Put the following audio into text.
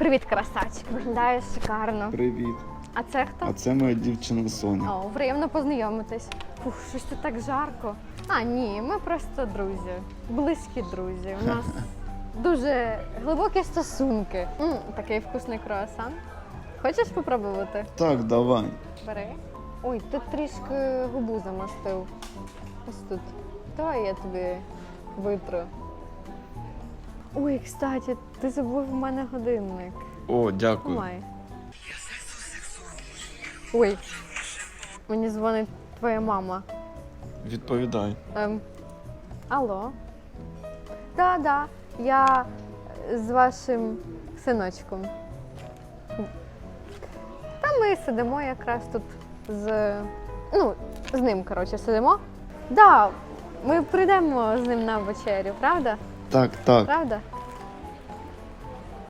Привіт, красавчик. Виглядаєш шикарно. Привіт. А це хто? А це моя дівчина Соня. О, приємно познайомитись. Фух, щось тут так жарко. А, ні, ми просто друзі. Близькі друзі. У нас дуже глибокі стосунки. м такий вкусний круасан. Хочеш попробувати? Так, давай. Бери. Ой, ти трішки губу замастив. Ось тут. Давай я тобі витру. Ой, кстати, ти забув у мене годинник. О, дякую. Тримай. Ой, мені дзвонить твоя мама. Відповідай. Ем, алло. Да, да, я з вашим синочком. Та ми сидимо якраз тут з. Ну, з ним, коротше, сидимо. Да, ми прийдемо з ним на вечерю, правда? Так, так. Правда?